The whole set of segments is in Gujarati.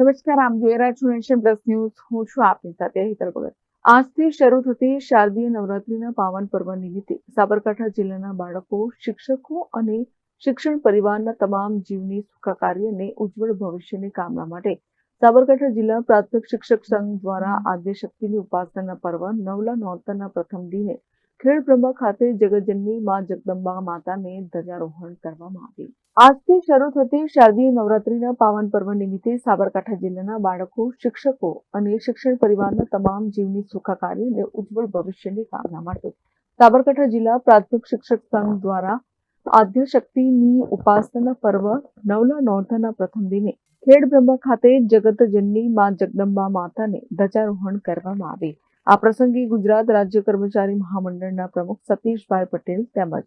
નમસ્કાર, આમ જોઈ રહ્યા છો નેશન પ્લસ ન્યૂઝ. હું છું આપની સાથે હિતલ ભગત આજથી શરૂ થતી શારદીય નવરાત્રીના પાવન પર્વ નિમિત્તે સાબરકાંઠા જિલ્લાના બાળકો, શિક્ષકો અને શિક્ષણ પરિવારના તમામ જીવની સુખાકારી અને ઉજ્જવળ ભવિષ્યની કામના માટે સાબરકાંઠા જિલ્લા પ્રાથમિક શિક્ષક સંઘ દ્વારા આદ્ય શક્તિની ઉપાસના પર્વ નવલા નોરતાના પ્રથમ દિને ખેડ બ્રહ્મા ખાતે જગતજનની માં જગદંબા માતાને ધ્વજારોહણ કરવામાં આવ્યું. આજથી શરૂ થતી શારદીય નવરાત્રીના પાવન પર્વ નિમિત્તે સાબરકાંઠા જિલ્લાના બાળકો, શિક્ષકો અને શિક્ષણ પરિવારના તમામ જીવની સુખાકારી અને ઉજ્જવળ ભવિષ્યની કામના માટે સાબરકાંઠા જિલ્લા પ્રાથમિક શિક્ષક સંઘ દ્વારા આદ્ય શક્તિની ઉપાસના પર્વ નવલા નોરતાના પ્રથમ દિને ખેડ બ્રહ્મા ખાતે જગતજનની માં જગદંબા માતાને ધ્વજારોહણ કરવામાં આવી આ પ્રસંગે ગુજરાત રાજ્ય કર્મચારી મહામંડળના પ્રમુખ સતીશભાઈ પટેલ તેમજ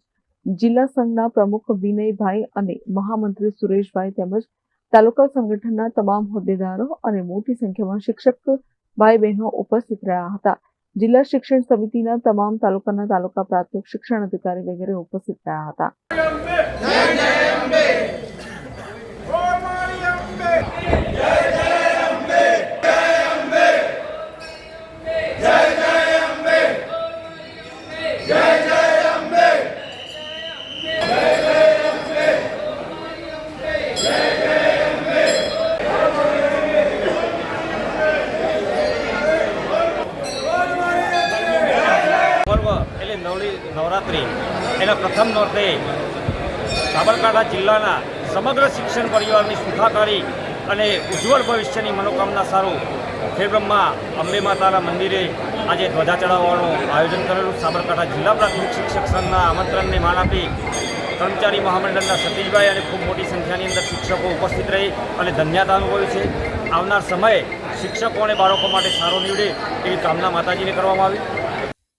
જિલ્લા સંઘના પ્રમુખ વિનયભાઈ અને મહામંત્રી સુરેશભાઈ તેમજ તાલુકા સંગઠનના તમામ હોદ્દેદારો અને મોટી સંખ્યામાં શિક્ષક ભાઈ બહેનો ઉપસ્થિત રહ્યા હતા. જિલ્લા શિક્ષણ સમિતિના તમામ તાલુકાના તાલુકા પ્રાથમિક શિક્ષણ અધિકારી વગેરે ઉપસ્થિત રહ્યા હતા પર્વ એટલે નવરી નવરાત્રિ. એના પ્રથમ નોરતે સાબરકાંઠા જિલ્લાના સમગ્ર શિક્ષણ પરિવારની સુખાકારી અને ઉજ્જવળ ભવિષ્યની મનોકામના સારું ખેડબ્રહ્મા અંબે માતાના મંદિરે આજે ધ્વજા ચડાવવાનું આયોજન કરેલું. સાબરકાંઠા જિલ્લા પ્રાથમિક શિક્ષક સંઘના આમંત્રણને માન આપી કર્મચારી મહામંડળના સતીશભાઈ અને ખૂબ મોટી સંખ્યાની અંદર શિક્ષકો ઉપસ્થિત રહી અને ધન્યતા અનુભવી છે. આવનાર સમયે શિક્ષકો અને બાળકો માટે સારો નીવડે એવી કામના માતાજીને કરવામાં આવી.